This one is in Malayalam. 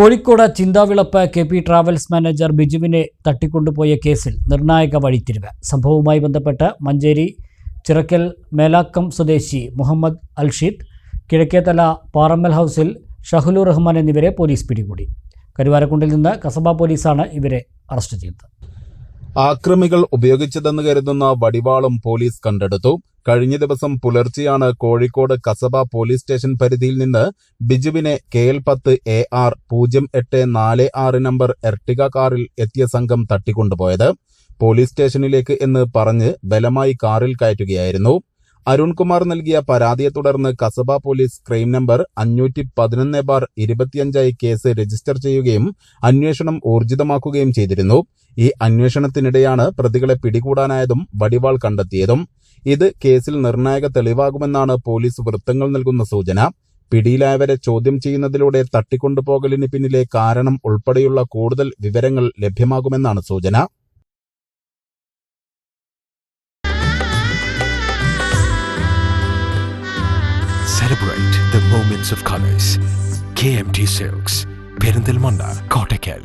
Kozhikode Chinthavilappu K P travels manager ബിജുവിനെ തട്ടിക്കൊണ്ടുപോയ കേസിൽ നിർണായക വഴിത്തിരിവ്. സംഭവവുമായി ബന്ധപ്പെട്ട് മഞ്ചേരി ചിറക്കൽ മേലാക്കം സ്വദേശി മുഹമ്മദ് അൽഷിദ് കിഴക്കേതല പാറമ്മൽ ഹൗസിൽ ഷഹുലു റഹ്മാൻ എന്നിവരെ പോലീസ് പിടികൂടി. കരുവാരക്കുണ്ടിൽ നിന്ന് കസബ പോലീസാണ് ഇവരെ അറസ്റ്റ് ചെയ്തത്. ആക്രമികൾ ഉപയോഗിച്ചതെന്ന് കരുതുന്ന വടിവാളും പോലീസ് കണ്ടെടുത്തു. കഴിഞ്ഞ ദിവസം പുലർച്ചെയാണ് കോഴിക്കോട് കസബ പോലീസ് സ്റ്റേഷൻ പരിധിയിൽ നിന്ന് ബിജുവിനെ കെ എൽ പത്ത് എ ആർ പൂജ്യം എട്ട് നാല് ആറ് നമ്പർ എർട്ടിക കാറിൽ എത്തിയ സംഘം തട്ടിക്കൊണ്ടുപോയത്. പോലീസ് സ്റ്റേഷനിലേക്ക് എന്ന് പറഞ്ഞ് ബലമായി കാറിൽ കയറ്റുകയായിരുന്നു. അരുൺകുമാർ നൽകിയ പരാതിയെ തുടർന്ന് കസബ പോലീസ് ക്രൈം നമ്പർ അഞ്ഞൂറ്റി പതിനൊന്ന് ബാർ ഇരുപത്തിയഞ്ചായി കേസ് രജിസ്റ്റർ ചെയ്യുകയും അന്വേഷണം ഊർജിതമാക്കുകയും ചെയ്തിരുന്നു. ഈ അന്വേഷണത്തിനിടെയാണ് പ്രതികളെ പിടികൂടാനായതും വടിവാൾ കണ്ടെത്തിയതും. ഇത് കേസിൽ നിർണായക തെളിവാകുമെന്നാണ് പോലീസ് വൃത്തങ്ങൾ നൽകുന്ന സൂചന. പിടിയിലായവരെ ചോദ്യം ചെയ്യുന്നതിലൂടെ തട്ടിക്കൊണ്ടുപോകലിന് പിന്നിലെ കാരണം ഉൾപ്പെടെയുള്ള കൂടുതൽ വിവരങ്ങൾ ലഭ്യമാകുമെന്നാണ് സൂചന. Celebrate the moments of colors. KMT Silks, Perinthalmanna Kottakkal